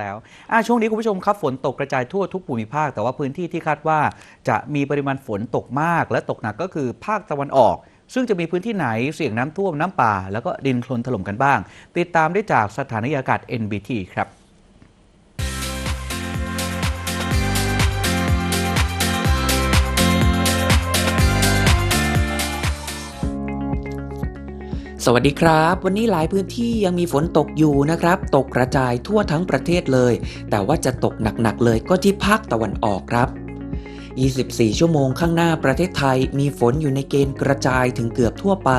แล้วช่วงนี้คุณผู้ชมครับฝนตกกระจายทั่วทุกภูมิภาค แต่ว่าพื้นที่ที่คาดว่าจะมีปริมาณฝนตกมาก และตกหนักก็คือภาคตะวันออก ซึ่งจะมีพื้นที่ไหนเสี่ยงน้ำท่วมน้ำป่า แล้วก็ดินโคลนถล่มกันบ้าง ติดตามได้จากสถานีอากาศ NBT ครับ สวัสดีครับ วันนี้หลายพื้นที่ยังมีฝนตกอยู่นะครับ ตกกระจายทั่วทั้งประเทศเลย แต่ว่าจะตกหนักๆเลยก็ที่ภาคตะวันออกครับ 24 ชั่วโมงข้างหน้าประเทศไทยมีฝนอยู่ในเกณฑ์กระจายถึงเกือบทั่วไป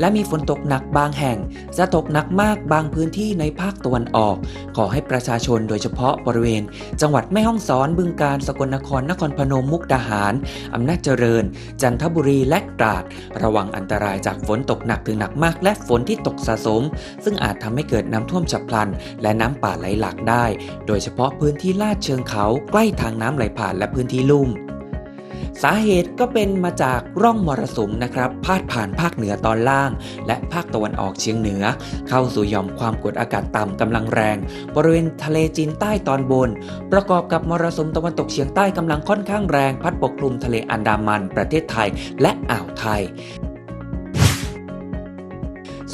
และมีฝนตกหนักบางแห่ง จะตกหนักมากบางพื้นที่ในภาคตะวันออก ขอให้ประชาชนโดยเฉพาะบริเวณ จังหวัดแม่ฮ่องสอนบึงกาฬสกลนครนครพนมมุกดาหาร อำนาจเจริญ จันทบุรีและตราด ระวังอันตรายจากฝนตกหนักถึงหนักมาก และฝนที่ตกสะสม ซึ่งอาจทำให้เกิดน้ำท่วมฉับพลัน และน้ำป่าไหลหลากได้ โดยเฉพาะพื้นที่ลาดเชิงเขาใกล้ทางน้ำไหลผ่านและพื้นที่ลุ่ม สาเหตุก็เป็นมาจากร่องมรสุมนะครับพาดผ่านภาคเหนือตอนล่าง และภาคตะวันออกเฉียงเหนือ เข้าสู่หย่อมความกดอากาศต่ำกำลังแรง บริเวณทะเลจีนใต้ตอนบน ประกอบกับมรสุมตะวันตกเฉียงใต้กำลังค่อนข้างแรง พัดปกคลุมทะเลอันดามันประเทศไทยและอ่าวไทย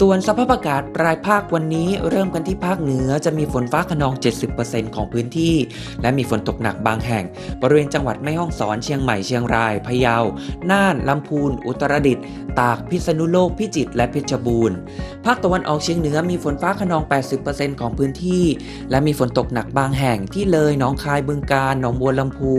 ส่วนสภาพอากาศรายภาควันนี้เริ่มกันที่ภาคเหนือจะมีฝนฟ้าขนอง 70%ของพื้นที่ และมีฝนตกหนักบางแห่ง บริเวณจังหวัดแม่ฮ่องสอนเชียงใหม่เชียงรายพะเยา น่านลำพูน อุตรดิตถ์ตากพิษณุโลกพิจิตรและเพชรบูรณ์ ภาคตะวันออกเฉียงเหนือมีฝนฟ้าขนอง 80%ของพื้นที่ และมีฝนตกหนักบางแห่งที่เลยหนองคายบึงกาฬหนองบัวลำพู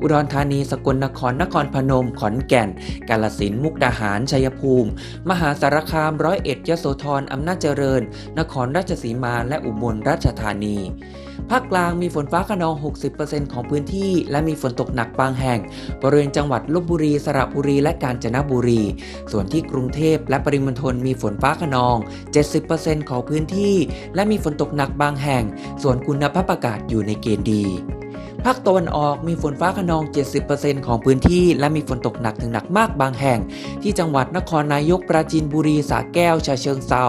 อุดรธานีสกลนครนครพนม ขอนแก่น กาฬสินธุ์มุกดาหารชัยภูมิ มหาสารคามร้อยเอ็ดยโสธรอำนาจเจริญ นครราชสีมาและอุบลราชธานี ภาคกลางมีฝนฟ้าขนอง 60%ของพื้นที่ และมีฝนตกหนักบางแห่ง บริเวณจังหวัดลบบุรี สระบุรี และกาญจนบุรี ส่วนที่กรุงเทพและปริมณฑลมีฝนฟ้าขนอง 70%ของพื้นที่ และมีฝนตกหนักบางแห่ง ส่วนคุณภาพอากาศอยู่ในเกณฑ์ดี ภาคตะวันออกมีฝนฟ้าขนอง 70%ของพื้นที่ และมีฝนตกหนักถึงหนักมากบางแห่ง ที่จังหวัดนครนายกปราจีนบุรีสระแก้วชาเชิงเซา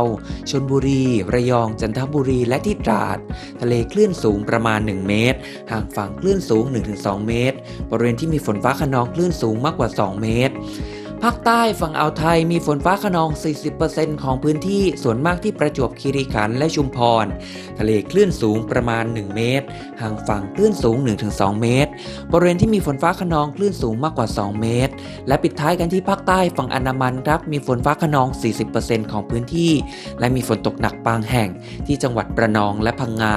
ชนบุรี ระยอง จันทบุรีและที่ตราด ทะเลคลื่นสูงประมาณ 1 เมตร ห่างฝั่งคลื่นสูง 1-2 เมตร บริเวณที่มีฝนฟ้าขนองคลื่นสูงมากกว่า 2 เมตร ภาคใต้ฝั่งอ่าวไทยมีฝนฟ้าขนอง 40%ของพื้นที่ ส่วนมากที่ประจวบคีรีขันธ์และชุมพร ทะเลคลื่นสูงประมาณ 1 เมตร ห่างฝั่งคลื่นสูง 1-2 เมตร บริเวณที่มีฝนฟ้าขนองคลื่นสูงมากกว่า 2 เมตร และปิดท้ายกันที่ภาคใต้ฝั่งอันดามันครับ มีฝนฟ้าขนอง 40%ของพื้นที่ และมีฝนตกหนักบางแห่งที่จังหวัดประนองและพังงา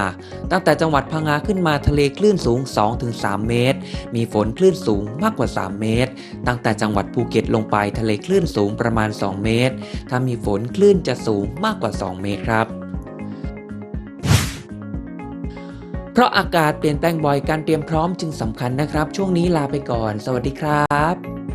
ตั้งแต่จังหวัดพังงาขึ้นมาทะเลคลื่นสูง 2-3 เมตร มีฝนคลื่นสูงมากกว่า 3 เมตร ตั้งแต่จังหวัดภูเก็ตลงไปทะเลคลื่นสูงประมาณ 2 เมตร ถ้ามีฝนคลื่นจะสูงมากกว่า 2 เมตรครับเพราะอากาศเปลี่ยนแปลงบ่อยการเตรียมพร้อมจึงสำคัญนะครับ ช่วงนี้ลาไปก่อน สวัสดีครับ